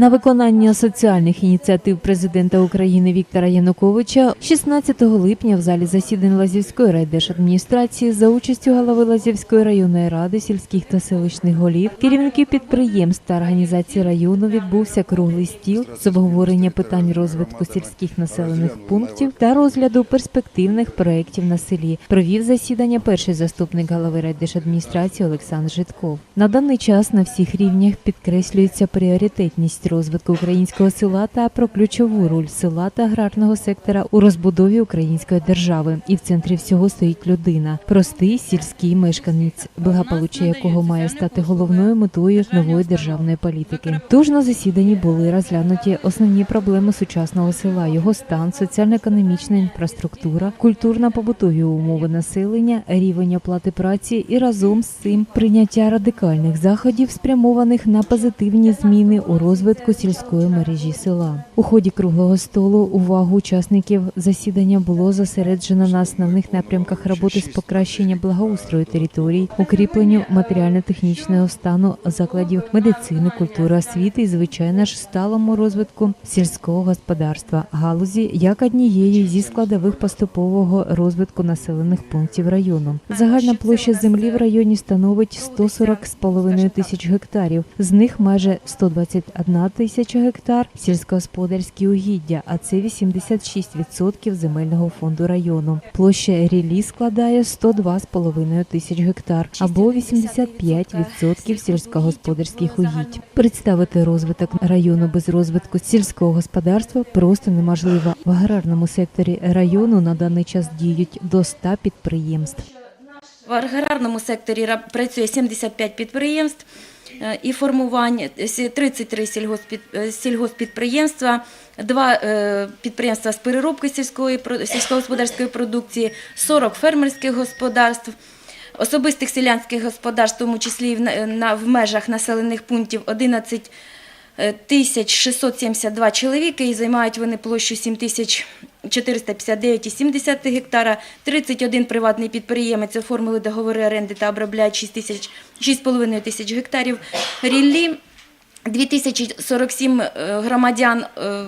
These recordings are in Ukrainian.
На виконання соціальних ініціатив президента України Віктора Януковича 16 липня в залі засідань Лазівської райдержадміністрації за участю голови Лазівської районної ради, сільських та селищних голів, керівників підприємств та організацій району відбувся круглий стіл з обговорення питань розвитку сільських населених пунктів та розгляду перспективних проєктів на селі. Провів засідання перший заступник голови райдержадміністрації Олександр Житков. На даний час на всіх рівнях підкреслюється пріоритетність розвитку українського села та про ключову роль села та аграрного сектора у розбудові української держави. І в центрі всього стоїть людина, простий сільський мешканець, благополуччя якого має стати головною метою нової державної політики. Тож на засіданні були розглянуті основні проблеми сучасного села, його стан, соціально-економічна інфраструктура, культурно-побутові умови населення, рівень оплати праці і разом з цим прийняття радикальних заходів, спрямованих на позитивні зміни у розвитку сільської мережі села. У ході круглого столу увагу учасників засідання було зосереджено на основних напрямках роботи з покращення благоустрою територій, укріпленню матеріально-технічного стану закладів медицини, культури, освіти і звичайно ж сталому розвитку сільського господарства галузі як однієї зі складових поступового розвитку населених пунктів району. Загальна площа землі в районі становить 140,5 тисяч гектарів. З них майже 121 тисяча гектар сільськогосподарські угіддя, а це 86% земельного фонду району. Площа рілі складає 102,5 тисяч гектар або 85% сільськогосподарських угідь. Представити розвиток району без розвитку сільського господарства просто неможливо. В аграрному секторі району на даний час діють до 100 підприємств. В аграрному секторі працює 75 підприємств е, і формувань, 33 е, сільгоспідприємства, два е, підприємства з переробки сільської сільськогосподарської продукції, 40 фермерських господарств. Особистих селянських господарств, в тому числі в, на- в межах населених пунктів 11 е, тисяч 672 чоловіки і займають вони площу 7 тисяч 459,7 гектара. 31 приватний підприємець оформили договори оренди та обробляють 6 тисяч 6,5 тисяч гектарів. Ріллі 2047 е, громадян е,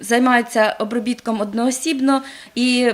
займаються обробітком одноосібно і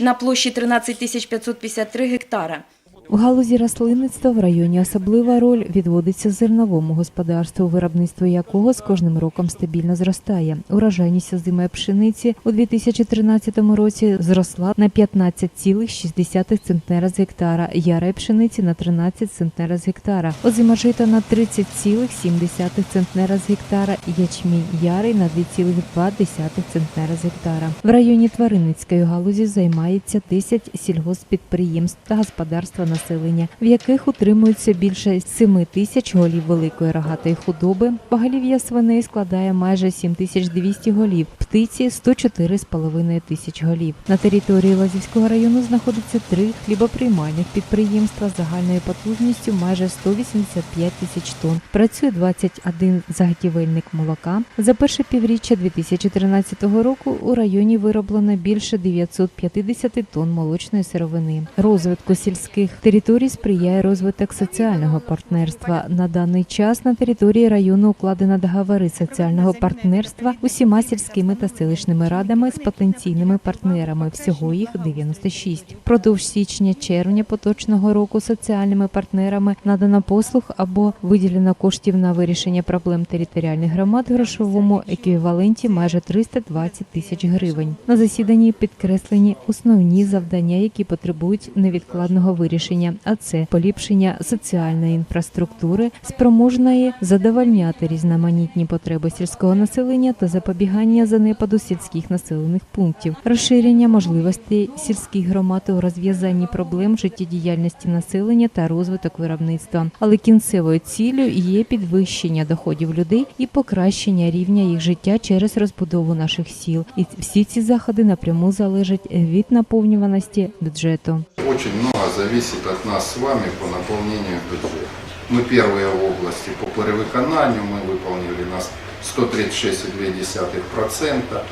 на площі 13 тисяч 553 гектара. У галузі рослинництва в районі особлива роль відводиться зерновому господарству, виробництво якого з кожним роком стабільно зростає. Урожайність озимої пшениці у 2013 році зросла на 15,6 центнера з гектара, ярої пшениці на 13 центнера з гектара, озима жита на 30,7 центнера з гектара, ячмінь ярий на 2,2 центнера з гектара. В районі тваринницької галузі займається 10 сільгоспідприємств та господарства населення, в яких утримується більше 7 тисяч голів великої рогатої худоби. Поголів'я свиней складає майже 7200 голів, птиці 104,5 тисяч голів. На території Лазівського району знаходиться три хлібоприймальних підприємства загальною потужністю майже 185 тисяч тонн. Працює 21 заготівельник молока. За перше півріччя 2013 року у районі вироблено більше 950 тонн молочної сировини. Розвитку сільських територій сприяє розвиток соціального партнерства. На даний час на території району укладено договори соціального партнерства усіма сільськими та селищними радами з потенційними партнерами. Всього їх 96. Продовж січня-червня поточного року соціальними партнерами надано послуг або виділено коштів на вирішення проблем територіальних громад грошовому еквіваленті майже 320 тисяч гривень. На засіданні підкреслені основні завдання, які потребують невідкладного вирішення, а це поліпшення соціальної інфраструктури, спроможної задовольняти різноманітні потреби сільського населення та запобігання занепаду сільських населених пунктів, розширення можливостей сільських громад у розв'язанні проблем життєдіяльності населення та розвиток виробництва. Але кінцевою ціллю є підвищення доходів людей і покращення рівня їх життя через розбудову наших сіл. І всі ці заходи напряму залежать від наповнюваності бюджету. Очень много зависит от нас с вами по наполнению бюджета. Мы первые в области по перевыконанию, мы выполнили нас 136,2%.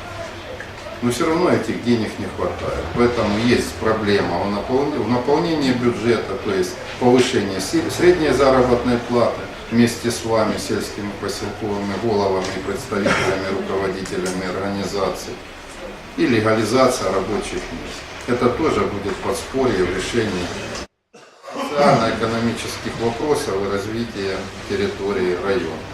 Но все равно этих денег не хватает. Поэтому есть проблема в наполнении, бюджета, то есть повышение средней заработной платы, вместе с вами, сельскими поселковыми головами, представителями, руководителями организаций. И легализация рабочих мест. Это тоже будет подспорье в решении социально-экономических вопросов и развития территории района.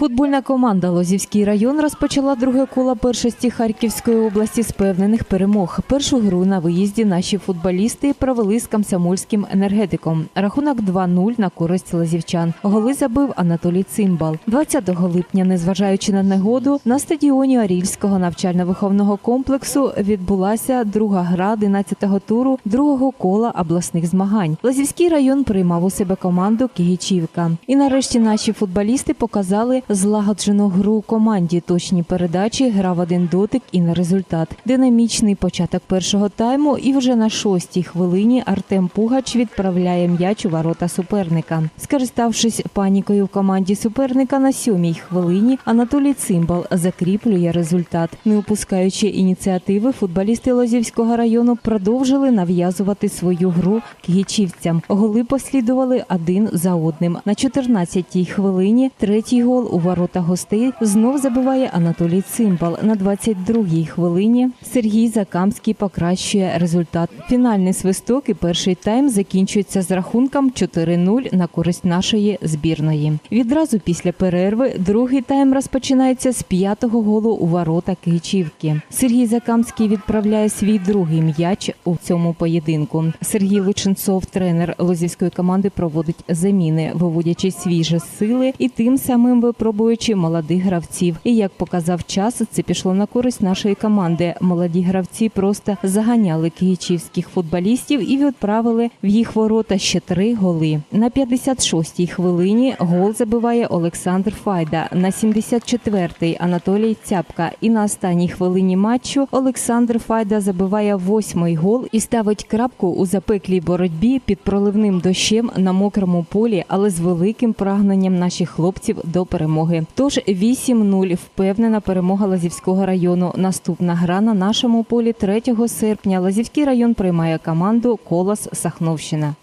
Футбольна команда Лозівський район розпочала друге коло першості Харківської області з певнених перемог. Першу гру на виїзді наші футболісти провели з комсомольським енергетиком. Рахунок 2-0 на користь лазівчан. Голи забив Анатолій Цимбал. 20 липня, незважаючи на негоду, на стадіоні Орільського навчально-виховного комплексу відбулася друга гра 11-го туру другого кола обласних змагань. Лазівський район приймав у себе команду Кигичівка. І нарешті наші футболісти показали злагоджену гру команді. Точні передачі, гра в один дотик і на результат. Динамічний початок першого тайму. І вже на шостій хвилині Артем Пугач відправляє м'яч у ворота суперника. Скориставшись панікою в команді суперника на сьомій хвилині, Анатолій Цимбал закріплює результат. Не упускаючи ініціативи, футболісти Лозівського району продовжили нав'язувати свою гру київчівцям. Голи послідували один за одним. На 14-й хвилині третій гол у ворота гостей знов забиває Анатолій Цимбал. На 22-й хвилині Сергій Закамський покращує результат. Фінальний свисток і перший тайм закінчується з рахунком 4-0 на користь нашої збірної. Відразу після перерви другий тайм розпочинається з п'ятого голу у ворота Київчівки. Сергій Закамський відправляє свій другий м'яч у цьому поєдинку. Сергій Личенцов, тренер лозівської команди, проводить заміни, виводячи свіжі сили і тим самим випробуючи молодих гравців. І як показав час, це пішло на користь нашої команди. Молоді гравці просто заганяли київчівських футболістів і відправили в їх ворота ще три голи. На 56-й хвилині гол забиває Олександр Файда. На 74-й Анатолій Цяпка. І на останній хвилині матчу Олександр Файда забиває восьмий гол і ставить крапку у запеклій боротьбі під проливним дощем на мокрому полі, але з великим прагненням наших хлопців до перемоги. Тож 8-0 впевнена перемога Лазівського району. Наступна гра на нашому полі 3 серпня. Лазівський район приймає команду Колос Сахновщина.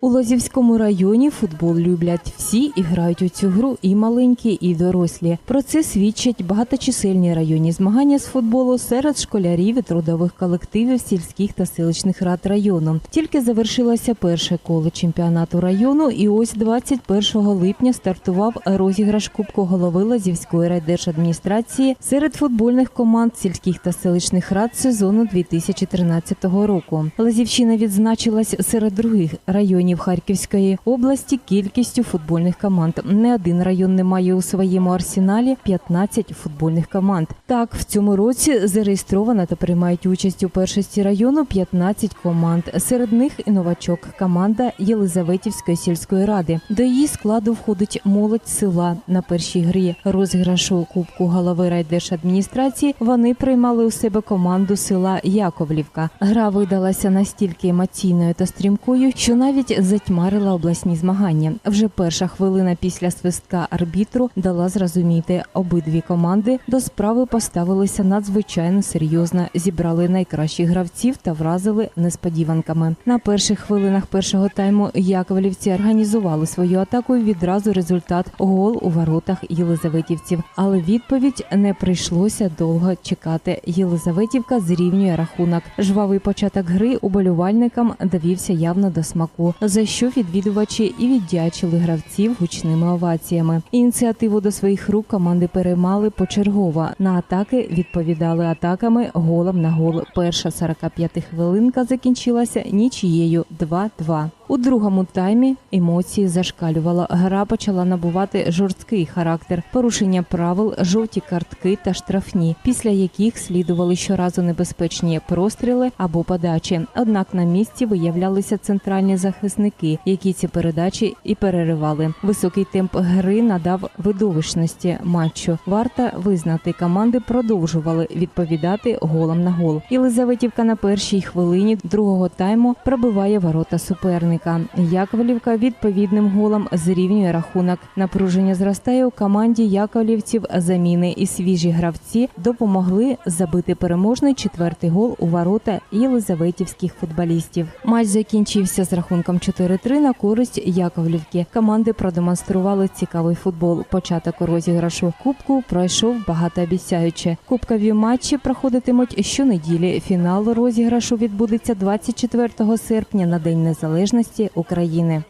У Лозівському районі футбол люблять всі і грають у цю гру і маленькі, і дорослі. Про це свідчать багаточисельні районні змагання з футболу серед школярів і трудових колективів сільських та селищних рад району. Тільки завершилося перше коло чемпіонату району, і ось 21 липня стартував розіграш Кубку голови Лазівської райдержадміністрації серед футбольних команд сільських та селищних рад сезону 2013 року. Лазівщина відзначилась серед других районів Харківської області кількістю футбольних команд. Не один район не має у своєму арсеналі 15 футбольних команд. Так, в цьому році зареєстровано та приймають участь у першості району 15 команд. Серед них і новачок команда Єлизаветівської сільської ради. До її складу входить молодь села на першій грі розіграшу Кубку голови райдержадміністрації. Вони приймали у себе команду села Яковлівка. Гра видалася настільки емоційною та стрімкою, що навіть затьмарила обласні змагання. Вже перша хвилина після свистка арбітру дала зрозуміти, обидві команди до справи поставилися надзвичайно серйозно, зібрали найкращих гравців та вразили несподіванками. На перших хвилинах першого тайму яковлівці організували свою атаку. і Відразу результат гол у воротах єлизаветівців. Але відповідь не прийшлося довго чекати. Єлизаветівка зрівнює рахунок. Жвавий початок гри уболівальникам довівся явно до смаку, за що відвідувачі і віддячили гравців гучними оваціями. Ініціативу до своїх рук команди переймали почергово. На атаки відповідали атаками голом на гол. Перша 45 хвилинка закінчилася нічією 2-2. У другому таймі емоції зашкалювало. Гра почала набувати жорсткий характер, порушення правил, жовті картки та штрафні, після яких слідували щоразу небезпечні простріли або подачі. Однак на місці виявлялися центральні захисники, які ці передачі і переривали. Високий темп гри надав видовищності матчу. Варта визнати команди продовжували відповідати голом на гол. Єлизаветівка на першій хвилині другого тайму пробиває ворота суперника. Суперника. Яковлівка відповідним голом зрівнює рахунок. Напруження зростає у команді яковлівців. Заміни і свіжі гравці допомогли забити переможний четвертий гол у ворота єлизаветівських футболістів. Матч закінчився з рахунком 4-3 на користь Яковлівки. Команди продемонстрували цікавий футбол. Початок розіграшу кубку пройшов багатообіцяюче. Кубкові матчі проходитимуть щонеділі. Фінал розіграшу відбудеться 24 серпня на День Незалежності України.